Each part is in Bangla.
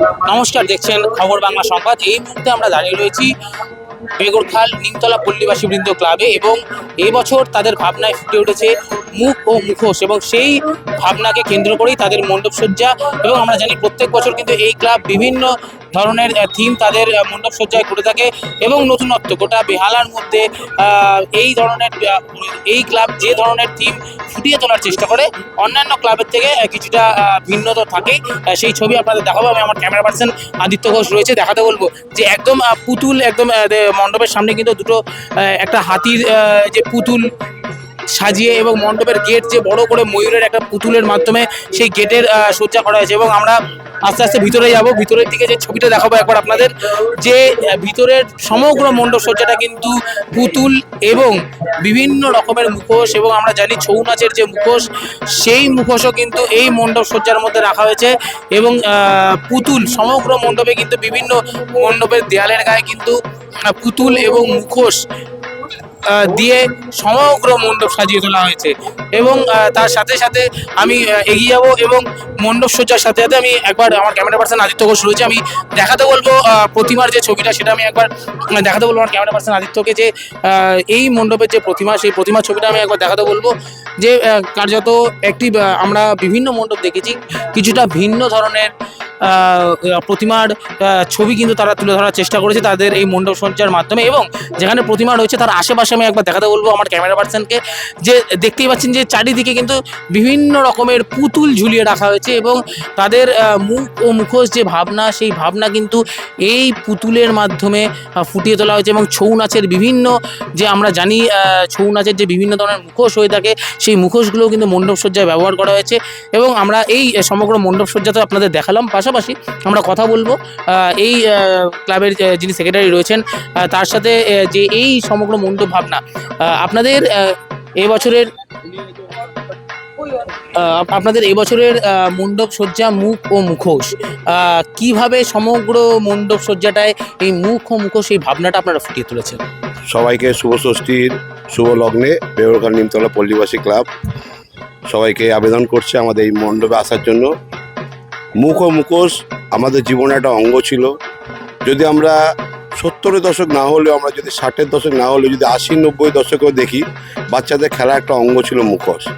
নমস্কার, দেখছেন খবর বাংলা সংবাদ। এই মুহূর্তে আমরা দাঁড়িয়ে রয়েছি বেগরখাল নিমতলা পল্লীবাসী বৃন্দ ক্লাবে এবং এবছর তাদের ভাবনায় ফুটে উঠেছে মুখ ও মুখোশ এবং সেই ভাবনাকে কেন্দ্র করেই তাদের মণ্ডপসজ্জা এবং আমরা জানি প্রত্যেক বছর কিন্তু এই ক্লাব বিভিন্ন ধরনের থিম তাদের মণ্ডপসজ্জায় করে থাকে এবং নতুনত্ব। গোটা বেহালার মধ্যে এই ধরনের এই ক্লাব যে ধরনের থিম ফুটিয়ে তোলার চেষ্টা করে। অন্যান্য ক্লাবের থেকে কিছুটা ভিন্ন তো থাকেই সেই ছবি আপনাদের দেখাবো। আমি আমার ক্যামেরা পার্সন আদিত্য ঘোষ রয়েছে, দেখাতে বলব যে একদম পুতুল, একদম মণ্ডপের সামনে কিন্তু দুটো একটা হাতির যে পুতুল সাজিয়ে এবং মণ্ডপের গেট যে বড় করে ময়ূরের একটা পুতুলের মাধ্যমে সেই গেটের সজ্জা করা হয়েছে এবং আমরা আস্তে আস্তে ভিতরে যাব। ভিতরের দিকে যে ছবিটা দেখাবো একবার আপনাদের, যে ভিতরের সমগ্র মণ্ডপ সজ্জাটা কিন্তু পুতুল এবং বিভিন্ন রকমের মুখোশ এবং আমরা জানি ছৌ নাচের যে মুখোশ, সেই মুখোশও কিন্তু এই মণ্ডপ সজ্জার মধ্যে রাখা হয়েছে এবং পুতুল, সমগ্র মণ্ডপে কিন্তু বিভিন্ন মণ্ডপের দেয়ালের গায়ে কিন্তু পুতুল এবং মুখোশ দিয়ে সমগ্র মণ্ডপ সাজিয়ে তোলা হয়েছে। এবং তার সাথে সাথে আমি এগিয়ে যাব এবং মণ্ডপ সজ্জার সাথে সাথে আমি একবার আমার ক্যামেরা পার্সন আদিত্য ঘোষ রয়েছে, আমি দেখাতে বলব প্রতিমার যে ছবিটা সেটা আমি একবার দেখাতে বলব আমার ক্যামেরা পার্সন আদিত্যকে যে এই মণ্ডপের যে প্রতিমা, সেই প্রতিমার ছবিটা আমি একবার দেখাতে বলব যে কার্যত একটি আমরা বিভিন্ন মণ্ডপ দেখেছি, কিছুটা ভিন্ন ধরনের প্রতিমার ছবি কিন্তু তারা তুলে ধরার চেষ্টা করেছে তাদের এই মণ্ডপ সজ্জার মাধ্যমে এবং যেখানে প্রতিমা রয়েছে তার আশেপাশে আমি একবার দেখাতে বলব আমার ক্যামেরা পার্সনকে যে দেখতেই পাচ্ছেন যে চারিদিকে কিন্তু বিভিন্ন রকমের পুতুল ঝুলিয়ে রাখা হয়েছে এবং তাদের মুখ ও মুখোশ যে ভাবনা, সেই ভাবনা কিন্তু এই পুতুলের মাধ্যমে ফুটিয়ে তোলা হয়েছে এবং ছৌ নাচের বিভিন্ন যে আমরা জানি ছৌ নাচের যে বিভিন্ন ধরনের মুখোশ হয়ে থাকে, সেই মুখোশগুলোও কিন্তু মণ্ডপ সজ্জায় ব্যবহার করা হয়েছে এবং আমরা এই সমগ্র মণ্ডপ সজ্জা তো আপনাদের দেখালাম। পাশাপাশি আমরা কথা বলব। এই ক্লাবের যিনি সেক্রেটারি রয়েছেন তার সাথে যে এই সমগ্র মণ্ডপ ভাবনা আপনাদের এই বছরের আপনাদের এবছরের মণ্ডপ সজ্জা মুখ ও মুখোশ কীভাবে সমগ্র মণ্ডপ সজ্জাটায় এই মুখ ও মুখোশ, এই ভাবনাটা আপনারা ফুটিয়ে তুলেছেন? সবাইকে শুভ ষষ্ঠীর, শুভ লগ্নে বেউরখান নিমতলা পল্লীবাসী ক্লাব। সবাইকে আবেদন করছে আমাদের এই মণ্ডপে আসার জন্য। মুখ ও মুখোশ আমাদের জীবনে একটা অঙ্গ ছিল। যদি আমরা সত্তরের দশক না হলেও, আমরা যদি ষাটের দশক না হলেও, যদি আশি, নব্বই দশকেও দেখি, বাচ্চাদের খেলা একটা অঙ্গ ছিল মুখোশ।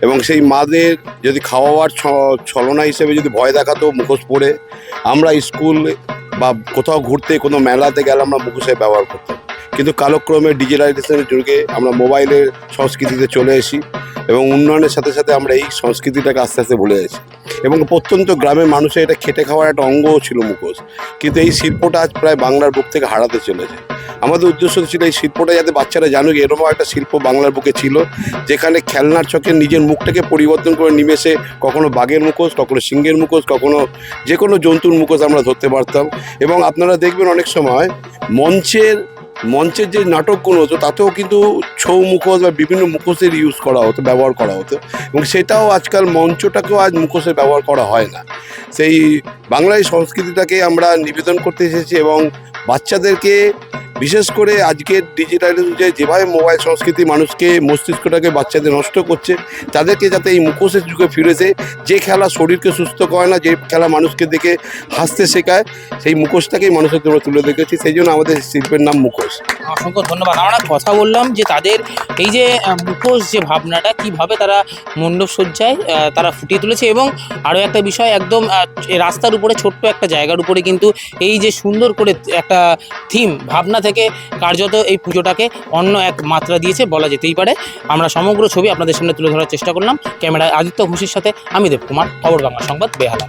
এবং সেই মাদের যদি খাওয়ার ছ- ছলনা হিসেবে যদি ভয় দেখাতো মুখোশ পরে আমরা স্কুল বা কোথাও ঘুরতে কোনো মেলাতে গেলে আমরা মুখোশের ব্যবহার করতাম। কিন্তু কালক্রমে ডিজিটালাইজেশনের যুগে আমরা মোবাইলের সংস্কৃতিতে চলে এসি এবং উন্নয়নের সাথে সাথে আমরা এই সংস্কৃতিটাকে আস্তে আস্তে ভুলে গেছি এবং প্রত্যন্ত গ্রামের মানুষের এটা খেটে খাওয়ার একটা অঙ্গও ছিল মুখোশ। কিন্তু এই শিল্পটা আজ প্রায় বাংলার বুক থেকে হারাতে চলেছে। আমাদের উদ্দেশ্য ছিল এই শিল্পটা যাতে বাচ্চারা জানুক, এরকম একটা শিল্প বাংলার বুকে ছিল, যেখানে খেলনার চোখে নিজের মুখটাকে পরিবর্তন করে নিমেষে কখনো বাঘের মুখোশ, কখনো সিংহের মুখোশ, কখনো যে কোনো জন্তুর মুখোশ আমরা ধরতে পারতাম। এবং আপনারা দেখবেন অনেক সময় মঞ্চের মঞ্চের যে নাটকগুলো হতো, তাতেও কিন্তু ছৌ মুখোশ বা বিভিন্ন মুখোশের ইউজ করা হতো, ব্যবহার করা হতো। এবং সেটাও আজকাল মঞ্চটাকেও আজ মুখোশের ব্যবহার করা হয় না। সেই বাংলায় সংস্কৃতিটাকে আমরা নিবেদন করতে এসেছি এবং বাচ্চাদেরকে বিশেষ করে আজকের ডিজিটাল যে যেভাবে মোবাইল সংস্কৃতি মানুষকে, মস্তিষ্কটাকে বাচ্চাদের নষ্ট করছে, তাদেরকে যাতে এই মুখোশের যুগে ফিরেছে যে খেলা শরীরকে সুস্থ করে না, যে খেলা মানুষকে দেখে হাসতে শেখায়, সেই মুখোশটাকেই মানুষের জন্য তুলে দেখেছি সেই জন্য আমাদের শিল্পের নাম মুখোশ। অসংখ্য ধন্যবাদ। আমরা কথা বললাম যে তাদের এই যে মুখোশ যে ভাবনাটা, কীভাবে তারা মণ্ডপ সজ্জায় তারা ফুটিয়ে তুলেছে এবং আরও একটা বিষয়, একদম রাস্তার উপরে, ছোট্ট একটা জায়গার উপরে কিন্তু এই যে সুন্দর করে একটা থিম ভাবনা থেকে কার্যত এই পুজোটাকে অন্য এক মাত্রা দিয়েছে, বলা যেতেই পারে। আমরা সমগ্র ছবি আপনাদের সামনে তুলে ধরার চেষ্টা করলাম। ক্যামেরায় আদিত্য ঘোষের সাথে আমি দেব কুমার খবর বাংলা সংবাদ বেহালা।